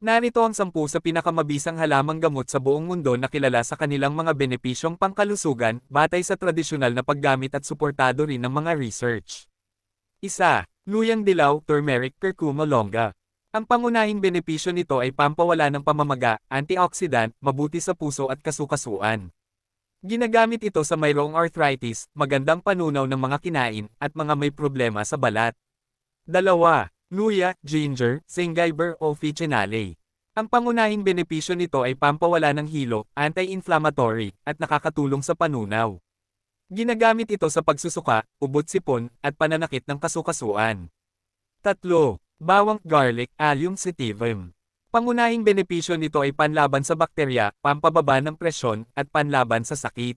Narito ang sampu sa pinakamabisang halamang gamot sa buong mundo na kilala sa kanilang mga benepisyong pangkalusugan batay sa tradisyonal na paggamit at suportado rin ng mga research. Isa, Luyang Dilaw, Turmeric Curcuma Longa. Ang pangunahing benepisyo nito ay pampawala ng pamamaga, antioxidant, mabuti sa puso at kasukasuan. Ginagamit ito sa mayroong arthritis, magandang panunaw ng mga kinain, at mga may problema sa balat. Dalawa, luya, ginger, singayber o fichinale. Ang pangunahing benepisyo nito ay pampawala ng hilo, anti-inflammatory, at nakakatulong sa panunaw. Ginagamit ito sa pagsusuka, ubot-sipon, at pananakit ng kasukasuan. Tatlo, bawang garlic, allium sativum. Pangunahing benepisyo nito ay panlaban sa bakterya, pampababa ng presyon, at panlaban sa sakit.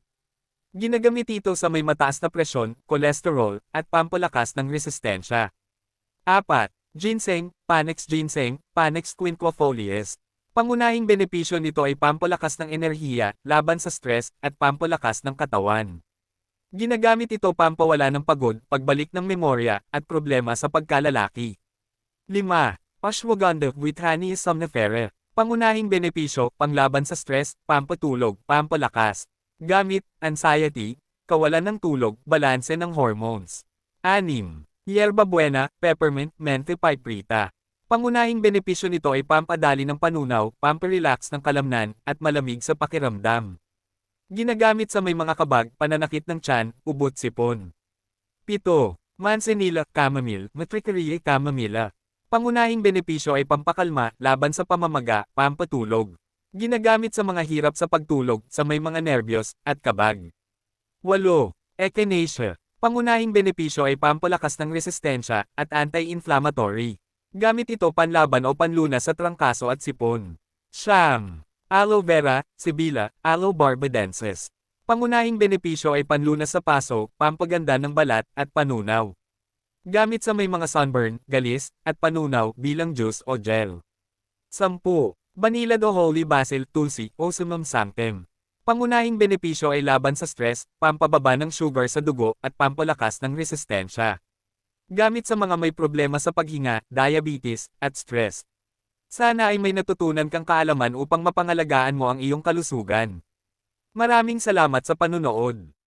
Ginagamit ito sa may mataas na presyon, kolesterol, at pampalakas ng resistensya. 4. Ginseng, Panax ginseng, Panax quinquefolius. Pangunahing benepisyo nito ay pampalakas ng enerhiya, laban sa stress, at pampalakas ng katawan. Ginagamit ito pampawala ng pagod, pagbalik ng memorya, at problema sa pagkalalaki. 5. Ashwagandha with honey somnifera. Pangunahing benepisyo, panglaban sa stress, pampatulog, pampalakas. Gamit, anxiety, kawalan ng tulog, balanse ng hormones. 6. Yerba buena, peppermint, menthe piprita. Pangunahing benepisyo nito ay pampadali ng panunaw, pamparelax ng kalamnan, at malamig sa pakiramdam. Ginagamit sa may mga kabag, pananakit ng tiyan, ubot sipon. 7. Manzanilla, chamomile, Matricaria chamomilla. Pangunahing benepisyo ay pampakalma, laban sa pamamaga, pampatulog. Ginagamit sa mga hirap sa pagtulog, sa may mga nerbiyos, at kabag. 8. Echinacea. Pangunahing benepisyo ay pampalakas ng resistensya, at anti-inflammatory. Gamit ito panlaban o panlunas sa trangkaso at sipon. Siyam. Aloe vera, sibila, aloe barbadensis. Pangunahing benepisyo ay panlunas sa paso, pampaganda ng balat, at panunaw. Gamit sa may mga sunburn, galis, at panunaw bilang juice o gel. 10. Vanilla do holy basil tulsi o sumam sanctum. Pangunahing benepisyo ay laban sa stress, pampababa ng sugar sa dugo, at pampalakas ng resistensya. Gamit sa mga may problema sa paghinga, diabetes, at stress. Sana ay may natutunan kang kaalaman upang mapangalagaan mo ang iyong kalusugan. Maraming salamat sa panunood.